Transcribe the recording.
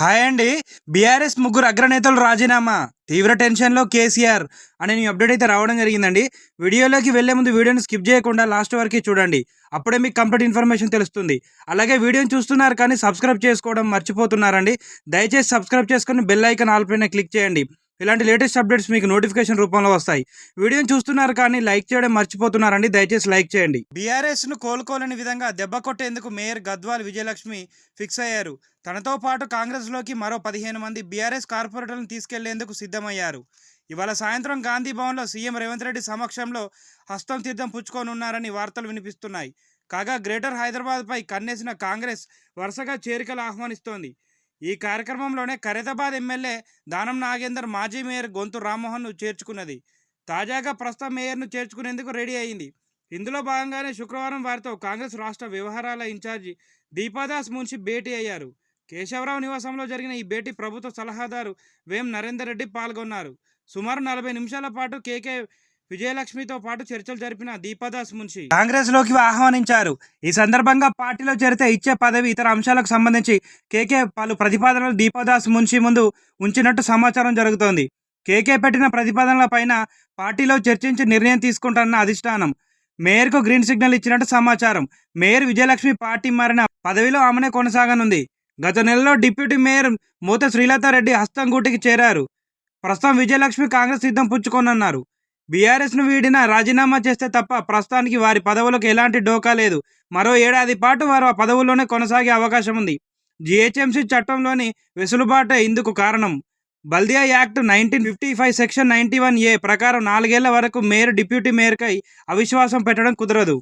Hi అండి. BRS ముగ్గురు అగ్రనేతలు రాజీనామా. తీవ్ర టెన్షన్లో కేసీఆర్ అనే నీ అప్డేట్ అయితే రావడం జరిగిందండి. వీడియోలోకి వెళ్ళే ముందు వీడియోని స్కిప్ చేయకుండా లాస్ట్ వరకు చూడండి. అప్పుడే మీకు కంప్లీట్ ఇన్ఫర్మేషన్ తెలుస్తుంది. అలాగే వీడియోని చూస్తున్నారు కానీ సబ్స్క్రైబ్ చేసుకోవడం మర్చిపోతున్నారండి. దయచేసి సబ్స్క్రైబ్ చేసుకొని బెల్ ఐకన్ ఆల్ పైన క్లిక్ చేయండి. ఇలాంటి లేటెస్ట్ అప్డేట్స్ మీకు నోటిఫికేషన్ రూపంలో వస్తాయి. వీడియోని చూస్తున్నారు కానీ లైక్ చేయడం మర్చిపోతున్నారండి దయచేసి లైక్ చేయండి. బీఆర్ఎస్ను కోలుకోలేని విధంగా దెబ్బ కొట్టేందుకు మేయర్ గద్వాల్ విజయలక్ష్మి ఫిక్స్ అయ్యారు. తనతో పాటు కాంగ్రెస్లోకి మరో పదిహేను మంది బీఆర్ఎస్ కార్పొరేటర్లను తీసుకెళ్ళేందుకు సిద్ధమయ్యారు. ఇవాళ సాయంత్రం గాంధీ భవన్లో సీఎం రేవంత్ రెడ్డి సమక్షంలో హస్తం తీర్థం పుచ్చుకోనున్నారని వార్తలు వినిపిస్తున్నాయి. కాగా గ్రేటర్ హైదరాబాద్పై కన్నేసిన కాంగ్రెస్ వరుసగా చేరికలు ఆహ్వానిస్తోంది. ఈ కార్యక్రమంలోనే ఖరీదాబాద్ ఎమ్మెల్యే దానం నాగేందర్ మాజీ మేయర్ గొంతు రామ్మోహన్ను చేర్చుకున్నది. తాజాగా ప్రస్తుత మేయర్ను చేర్చుకునేందుకు రెడీ అయింది. ఇందులో భాగంగానే శుక్రవారం వారితో కాంగ్రెస్ రాష్ట్ర వ్యవహారాల ఇన్ఛార్జి దీపాదాస్ మున్షి భేటీ అయ్యారు. కేశవరావు నివాసంలో జరిగిన ఈ భేటీ ప్రభుత్వ సలహాదారు వేం నరేందర్ రెడ్డి పాల్గొన్నారు. సుమారు నలభై నిమిషాల పాటు కేకే విజయలక్ష్మితో పాటు చర్చలు జరిపిన దీపాదాస్ మున్షి. కాంగ్రెస్లోకి ఆహ్వానించారు. ఈ సందర్భంగా పార్టీలో చేరితే ఇచ్చే పదవి ఇతర అంశాలకు సంబంధించి కేకే పలు ప్రతిపాదనలు దీపాదాస్ మున్షి ముందు ఉంచినట్టు సమాచారం జరుగుతోంది. కేకే పెట్టిన ప్రతిపాదనల పైన పార్టీలో చర్చించి నిర్ణయం తీసుకుంటారన్న అధిష్టానం మేయర్కు గ్రీన్ సిగ్నల్ ఇచ్చినట్టు సమాచారం. మేయర్ విజయలక్ష్మి పార్టీ మారిన పదవిలో ఆమెనే కొనసాగనుంది. గత నెలలో డిప్యూటీ మేయర్ మూత శ్రీలతారెడ్డి హస్తం గూటికి చేరారు. ప్రస్తుతం విజయలక్ష్మి కాంగ్రెస్ సిద్ధం పుచ్చుకోనన్నారు. బీఆర్ఎస్ను వీడిన రాజీనామా చేస్తే తప్ప ప్రస్తుతానికి వారి పదవులకు ఎలాంటి డోకా లేదు. మరో ఏడాది పాటు వారు ఆ పదవుల్లోనే కొనసాగే అవకాశం ఉంది. జిహెచ్ఎంసీ చట్టంలోని వెసులుబాటే ఇందుకు కారణం. Baldia act nineteen fifty five section ninety one A ప్రకారం నాలుగేళ్ళ వరకు మేయర్ డిప్యూటీ మేయర్కై అవిశ్వాసం పెట్టడం కుదరదు.